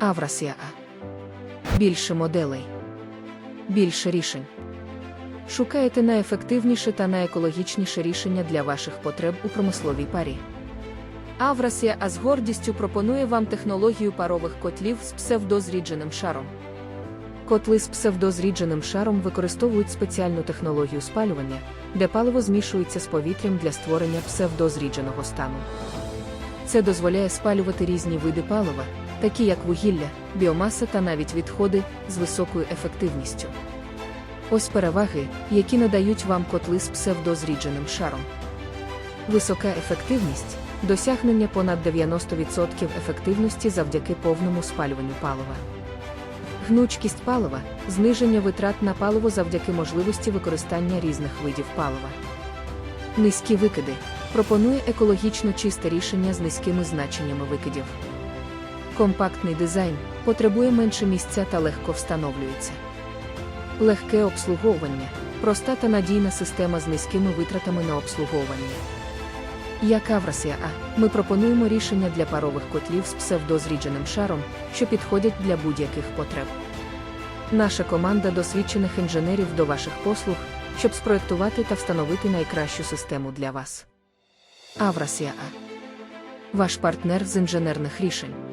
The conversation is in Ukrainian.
Аврасія. Більше моделей. Більше рішень. Шукаєте найефективніше та найекологічніше рішення для ваших потреб у промисловій парі. Аврасія А з гордістю пропонує вам технологію парових котлів з псевдозрідженим шаром. Котли з псевдозрідженим шаром використовують спеціальну технологію спалювання, де паливо змішується з повітрям для створення псевдозрідженого стану. Це дозволяє спалювати різні види палива, такі як вугілля, біомаса та навіть відходи з високою ефективністю. Ось переваги, які надають вам котли з псевдозрідженим шаром. Висока ефективність досягнення понад 90% ефективності завдяки повному спалюванню палива. Гнучкість палива зниження витрат на паливо завдяки можливості використання різних видів палива. Низькі викиди пропонує екологічно чисте рішення з низькими значеннями викидів. Компактний дизайн потребує менше місця та легко встановлюється. Легке обслуговування проста та надійна система з низькими витратами на обслуговування. Як Аврасія А, ми пропонуємо рішення для парових котлів з псевдозрідженим шаром, що підходять для будь-яких потреб. Наша команда досвідчених інженерів до ваших послуг, щоб спроектувати та встановити найкращу систему для вас. Аврасія А. Ваш партнер з інженерних рішень.